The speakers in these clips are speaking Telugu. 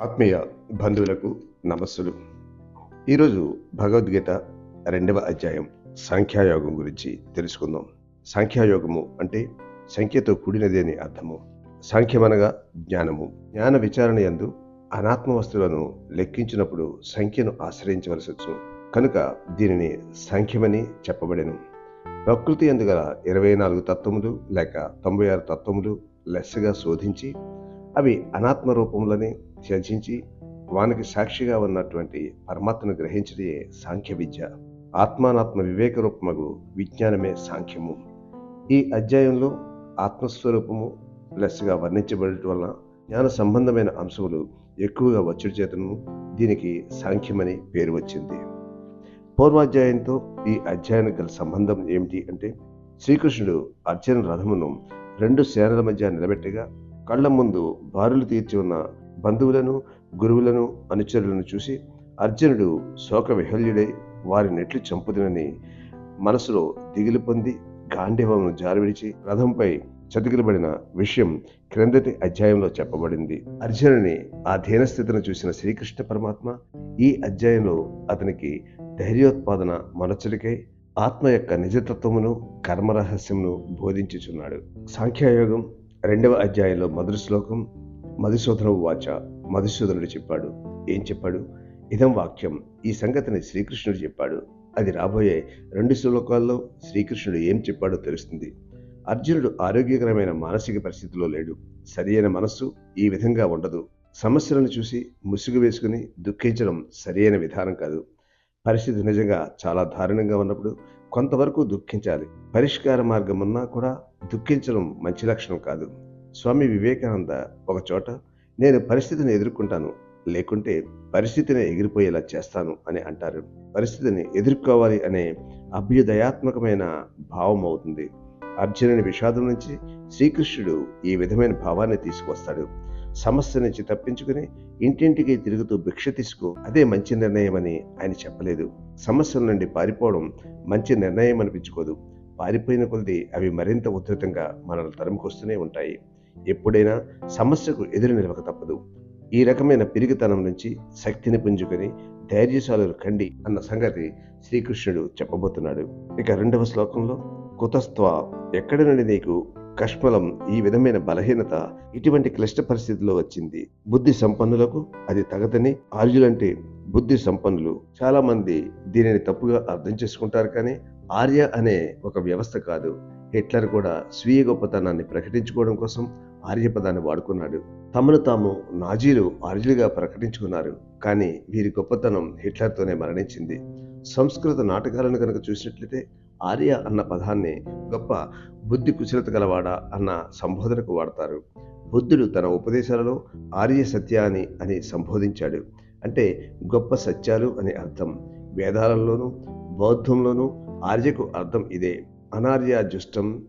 ఆత్మీయ బంధువులకు నమస్సులు. ఈరోజు భగవద్గీత రెండవ అధ్యాయం సంఖ్యాయోగం గురించి తెలుసుకుందాం. సంఖ్యాయోగము అంటే సంఖ్యతో కూడినది అని అర్థము. సంఖ్యమనగా జ్ఞానము. జ్ఞాన విచారణ యందు అనాత్మ వస్తువులను లెక్కించినప్పుడు సంఖ్యను ఆశ్రయించవలసి వచ్చును కనుక దీనిని సంఖ్యమని చెప్పబడెను. ప్రకృతి ఎందుగల ఇరవై నాలుగు తత్వములు లేక తొంభై ఆరు తత్వములు లెస్సగా శోధించి అవి అనాత్మ రూపంలోనే త్యజించి వానికి సాక్షిగా ఉన్నటువంటి పరమాత్మను గ్రహించడే సాంఖ్య విద్య. ఆత్మానాత్మ వివేక రూపమగు విజ్ఞానమే సాంఖ్యము. ఈ అధ్యాయంలో ఆత్మస్వరూపము ప్లస్గా వర్ణించబడటం వలన జ్ఞాన సంబంధమైన అంశములు ఎక్కువగా వచ్చుడు చేతను దీనికి సాంఖ్యమని పేరు వచ్చింది. పూర్వాధ్యాయంతో ఈ అధ్యాయానికి గల సంబంధం ఏమిటి అంటే శ్రీకృష్ణుడు అర్జున రథమును రెండు సేనల మధ్య నిలబెట్టగా కళ్ళ ముందు బారులు తీర్చి ఉన్న బంధువులను గురువులను అనుచరులను చూసి అర్జునుడు శోక విహల్యుడై వారి నెట్లు చంపుదునని మనసులో దిగులు పొంది గాంధీవమును జారవిడిచి రథంపై చతికిలబడిన విషయం క్రిందటి అధ్యాయంలో చెప్పబడింది. అర్జునుని ఆ ధీనస్థితిని చూసిన శ్రీకృష్ణ పరమాత్మ ఈ అధ్యాయంలో అతనికి ధైర్యోత్పాదన మనచుడికై ఆత్మ యొక్క నిజతత్వమును కర్మరహస్యమును బోధించుచున్నాడు. సాంఖ్యయోగం రెండవ అధ్యాయంలో మొదటి శ్లోకం మధుసూదన వాచ మధుసూదనుడు చెప్పాడు. ఏం చెప్పాడు? ఇదం వాక్యం. ఈ సంగతిని శ్రీకృష్ణుడు చెప్పాడు. అది రాబోయే రెండు శ్లోకాల్లో శ్రీకృష్ణుడు ఏం చెప్పాడో తెలుస్తుంది. అర్జునుడు ఆరోగ్యకరమైన మానసిక పరిస్థితిలో లేడు. సరియైన మనస్సు ఈ విధంగా ఉండదు. సమస్యలను చూసి ముసుగు వేసుకుని దుఃఖించడం సరియైన విధానం కాదు. పరిస్థితి నిజంగా చాలా దారుణంగా ఉన్నప్పుడు కొంతవరకు దుఃఖించాలి. పరిష్కార మార్గం ఉన్నా కూడా దుఃఖించడం మంచి లక్షణం కాదు. స్వామి వివేకానంద ఒక చోట నేను పరిస్థితిని ఎదుర్కొంటాను లేకుంటే పరిస్థితిని ఎగిరిపోయేలా చేస్తాను అని అంటారు. పరిస్థితిని ఎదుర్కోవాలి అనే అభ్యుదయాత్మకమైన భావం అవుతుంది. అర్జునుని విషాదం నుంచి శ్రీకృష్ణుడు ఈ విధమైన భావాన్ని తీసుకొస్తాడు సమస్య నుంచి తప్పించుకుని ఇంటింటికి తిరుగుతూ భిక్ష తీసుకో అదే మంచి నిర్ణయం అని ఆయన చెప్పలేదు. సమస్యల నుండి పారిపోవడం మంచి నిర్ణయం అనిపించుకోదు. పారిపోయిన కొలది అవి మరింత ఉధృతంగా మనల్ని తరుముకొస్తూనే ఉంటాయి. ఎప్పుడైనా సమస్యకు ఎదురు నిలవక తప్పదు. ఈ రకమైన పిరిగితనం నుంచి శక్తిని పుంజుకొని ధైర్యశాలులు కండి అన్న సంగతి శ్రీకృష్ణుడు చెప్పబోతున్నాడు. ఇక రెండవ శ్లోకంలో కుతస్త్వ ఎక్కడి నుండి నీకు కష్మలం ఈ విధమైన బలహీనత ఇటువంటి క్లిష్ట పరిస్థితిలో వచ్చింది. బుద్ధి సంపన్నులకు అది తగదని ఆర్యులంటే బుద్ధి సంపన్నులు. చాలా మంది దీనిని తప్పుగా అర్థం చేసుకుంటారు కానీ ఆర్య అనే ఒక వ్యవస్థ కాదు. హిట్లర్ కూడా స్వీయ గొప్పతనాన్ని ప్రకటించుకోవడం కోసం ఆర్య పదాన్ని వాడుకున్నాడు. తమను తాము నాజీలు ఆర్యులుగా ప్రకటించుకున్నారు. కానీ వీరి గొప్పతనం హిట్లర్తోనే మరణించింది. సంస్కృత నాటకాలను కనుక చూసినట్లయితే ఆర్య అన్న పదాన్ని గొప్ప బుద్ధి కుశలత గలవాడ అన్న సంబోధనకు వాడతారు. బుద్ధుడు తన ఉపదేశాలలో ఆర్య సత్యాన్ని అని సంబోధించాడు. అంటే గొప్ప సత్యాలు అని అర్థం. వేదాలలోనూ బౌద్ధంలోనూ ఆర్యకు అర్థం ఇదే. అనార్య జుష్టం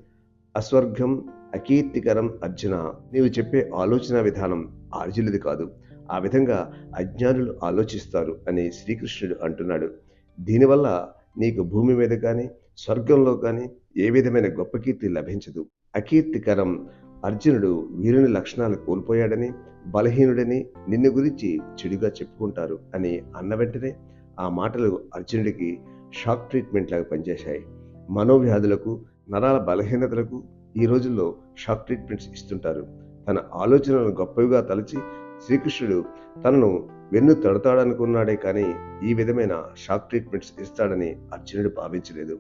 అస్వర్గం అకీర్తికరం అర్జున. నీవు చెప్పే ఆలోచన విధానం ఆర్జులది కాదు. ఆ విధంగా అజ్ఞానులు ఆలోచిస్తారు అని శ్రీకృష్ణుడు అంటున్నాడు. దీనివల్ల నీకు భూమి మీద కానీ స్వర్గంలో కానీ ఏ విధమైన గొప్ప కీర్తి లభించదు. అకీర్తికరం అర్జునుడు వీరుని లక్షణాలు కోల్పోయాడని బలహీనుడని నిన్ను గురించి చెడుగా చెప్పుకుంటారు అని అన్న వెంటనే ఆ మాటలు అర్జునుడికి షాక్ ట్రీట్మెంట్ లాగా పనిచేశాయి. మనోవ్యాధులకు నరాల బలహీనతలకు ఈ రోజుల్లో షాక్ ట్రీట్మెంట్స్ ఇస్తుంటారు. తన ఆలోచనలను గొప్పవిగా తలచి శ్రీకృష్ణుడు తనను వెన్ను తడతాడనుకున్నాడే కానీ ఈ విధమైన షాక్ ట్రీట్మెంట్స్ ఇస్తాడని అర్జునుడు భావించలేదు.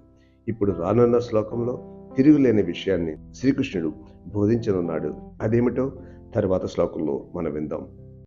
ఇప్పుడు రానున్న శ్లోకంలో తిరుగులేని విషయాన్ని శ్రీకృష్ణుడు బోధించనున్నాడు. అదేమిటో తరువాత శ్లోకంలో మనం విందాం.